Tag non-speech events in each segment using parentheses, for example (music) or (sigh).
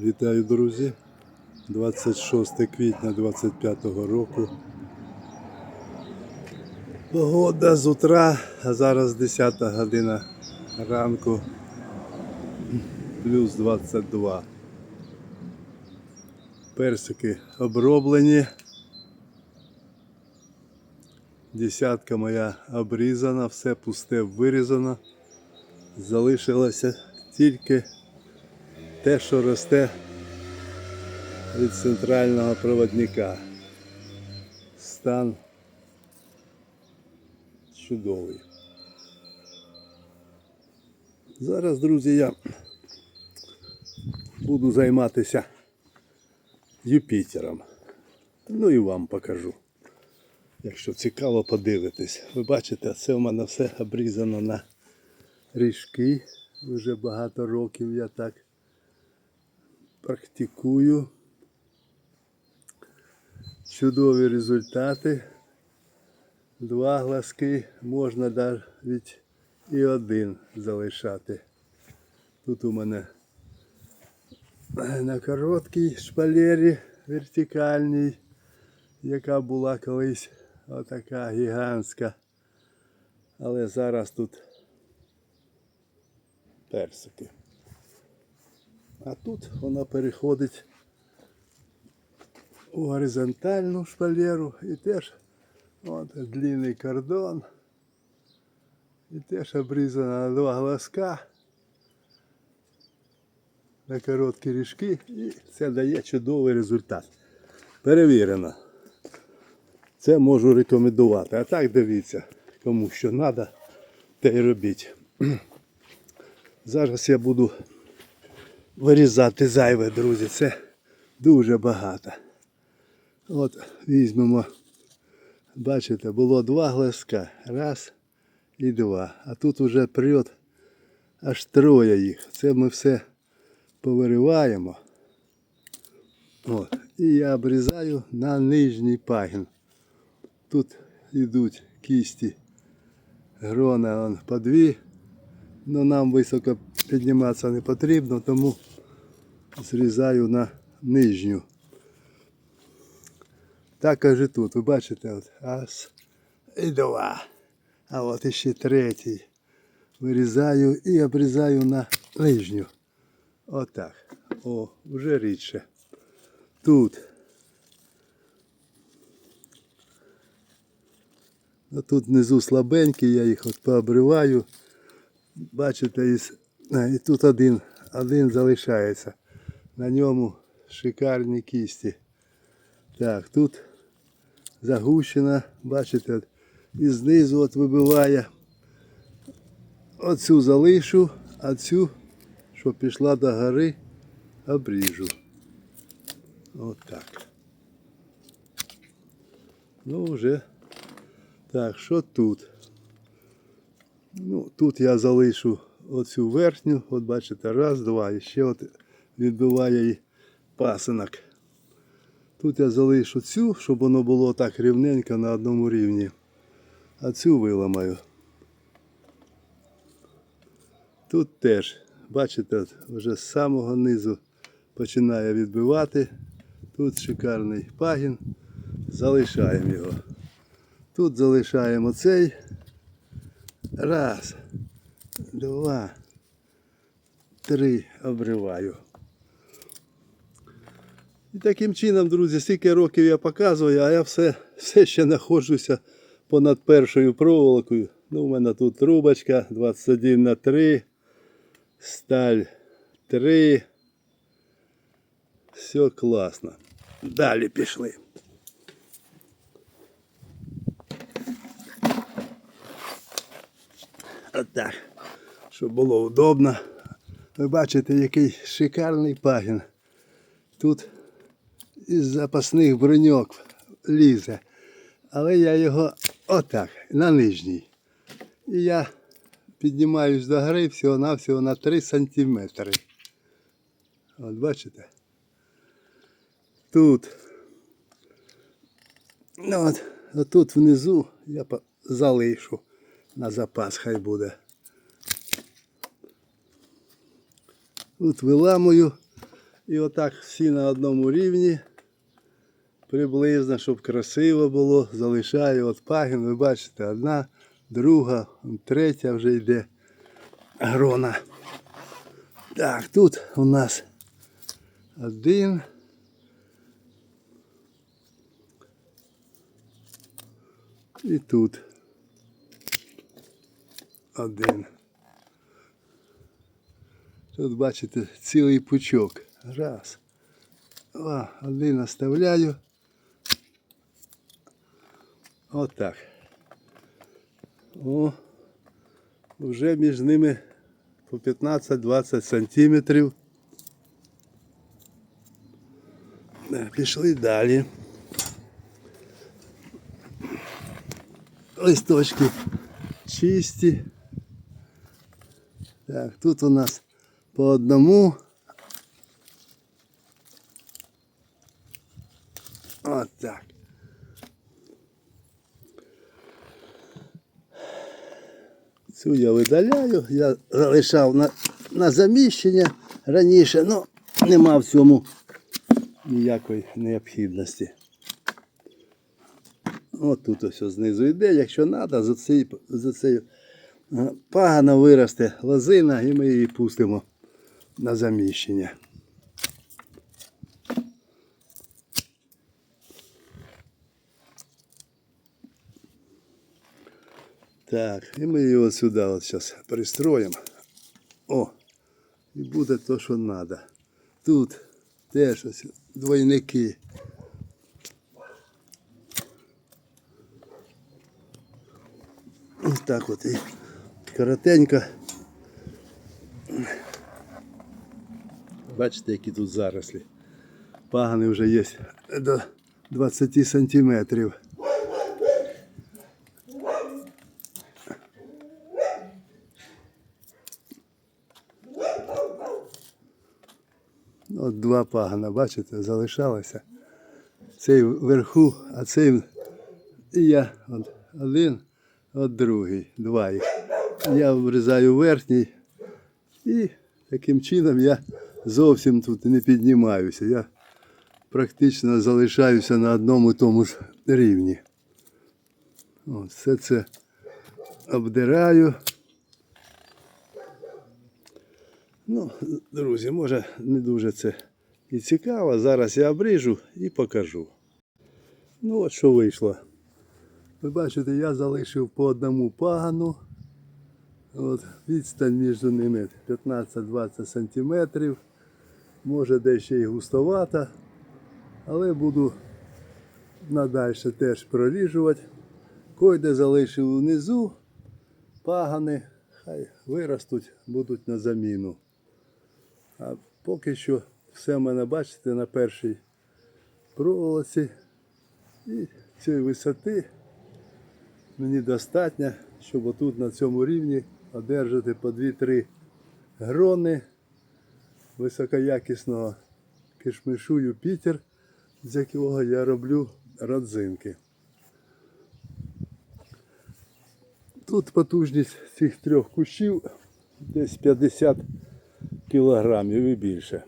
Вітаю, друзі! 26 квітня 25 року. Погода з утра, а зараз 10 година ранку. Плюс 22. Персики оброблені. Десятка моя обрізана, все пусте вирізано. Залишилося тільки те, що росте від центрального проводника. Стан чудовий. Зараз, друзі, я буду займатися Юпітером. Ну і вам покажу. Якщо цікаво подивитись. Ви бачите, це в мене все обрізано на ріжки. Вже багато років я так практикую. Чудові результати. Два глазки можна навіть і один залишати. Тут у мене на короткій шпалері вертикальній, яка була колись отака гігантська. Але зараз тут персики. А тут вона переходить у горизонтальну шпалеру і теж от, длинний кордон. І теж обрізана на два глазка на короткі ріжки і це дає чудовий результат. Перевірено. Це можу рекомендувати. А так дивіться, кому що треба, те й робіть. (clears throat) Зараз я буду вирізати зайве, друзі. Це дуже багато. От візьмемо, бачите, було два глазка. Раз і два. А тут вже прильот аж троє їх. Це ми все повириваємо. От. І я обрізаю на нижній пагін. Тут йдуть кісті грона он по дві. Но нам високо підніматися не потрібно, тому зрізаю на нижню. Також і тут, ви бачите, от раз і два. А от іще третій. Вирізаю і обрізаю на нижню. Отак. О, вже рідше. Тут. А тут внизу слабенькі, я їх от пообриваю. Бачите, із, і тут один, один залишається. На ньому шикарні кісті. Так, тут загущена, бачите, і знизу от вибиває. Оцю залишу, а цю, що пішла до гори, обріжу. Отак. Ну вже. Так, що тут? Ну, тут я залишу оцю верхню, от бачите, раз, два, і ще от відбиває і пасинок. Тут я залишу цю, щоб воно було так рівненько на одному рівні. А цю виламаю. Тут теж, бачите, вже з самого низу починає відбивати. Тут шикарний пагін. Залишаємо його. Тут залишаємо цей. Раз, два, три обриваю. І таким чином, друзі, стільки років я показую, а я все, все ще знаходжуся понад першою проволокою. Ну, у мене тут трубочка 21 на 3, сталь 3. Все класно. Далі пішли. Отак, щоб було удобно. Ви бачите, який шикарний пагін. Тут із запасних броньок лізе. Але я його отак, на нижній. І я піднімаюсь до гори всього-навсього на 3 сантиметри. От бачите? Тут. Ну от, отут внизу я залишу на запас хай буде. Тут виламую І отак всі на одному рівні. Приблизно, щоб красиво було, залишаю от пагін. Ви бачите, одна, друга, третя вже йде грона. Так, тут у нас один. І тут один. Тут бачите цілий пучок. Раз. Два. Один оставляю. Отак. О, вже між ними по 15-20 сантиметрів. Е, Пішли далі. Листочки чисті. Так, тут у нас по одному. От так. Цю я видаляю, я залишав на, на заміщення раніше, але нема в цьому ніякої необхідності. От тут ось знизу йде, якщо треба, за цей, пагано виросте лозина і ми її пустимо на заміщення. Так, і ми його сюди от зараз пристроїмо. О, і буде то, що треба. Тут теж ось двойники. Ось так от і коротенько. Бачите, які тут зарослі. Пагани вже є до 20 сантиметрів. От два пагана, бачите, залишалося. Цей вверху, а цей я от один, от другий, два їх. Я врізаю верхній і таким чином я зовсім тут не піднімаюся. Я практично залишаюся на одному тому ж рівні. От, все це обдираю. Ну, друзі, може не дуже це і цікаво. Зараз я обріжу і покажу. Ну от що вийшло. Ви бачите, я залишив по одному пагану. От, відстань між ними 15-20 сантиметрів. Може дещо і густовата, але буду надальше теж проріжувати. Койде залишив внизу, пагани, хай виростуть, будуть на заміну. А поки що все в мене бачите на першій проволоці. І цієї висоти мені достатньо, щоб отут на цьому рівні одержати по 2-3 грони високоякісного кишмишу Юпітер, з якого я роблю родзинки. Тут потужність цих трьох кущів десь 50 кілограмів і більше.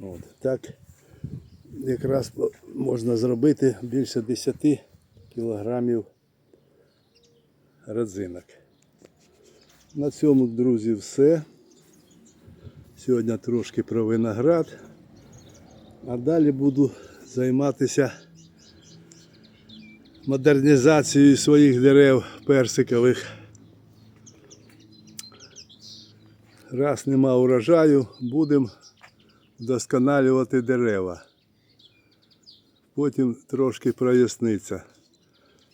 От, так якраз можна зробити більше 10 кілограмів родзинок. На цьому, друзі, все. Сьогодні трошки про виноград. А далі буду займатися модернізацією своїх дерев персикових. Раз нема урожаю, будемо вдосконалювати дерева. Потім трошки проясниться,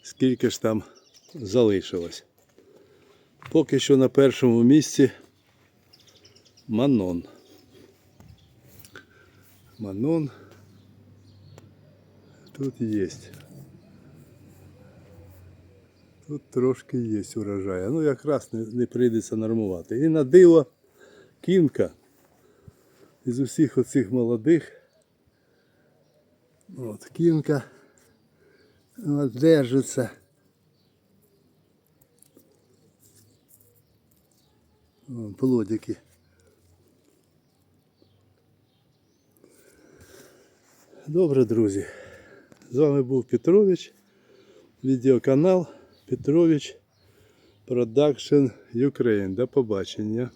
скільки ж там залишилось. Поки що на першому місці Манон. Манон тут є. Тут трошки є урожаю. Ну якраз не, не прийдеться нормувати. І на диво кінка із усіх оцих молодих. От кінка держиться. Плодики. Добре, друзі. З вами був Петрович, відеоканал Петрович Production Ukraine. До побачення.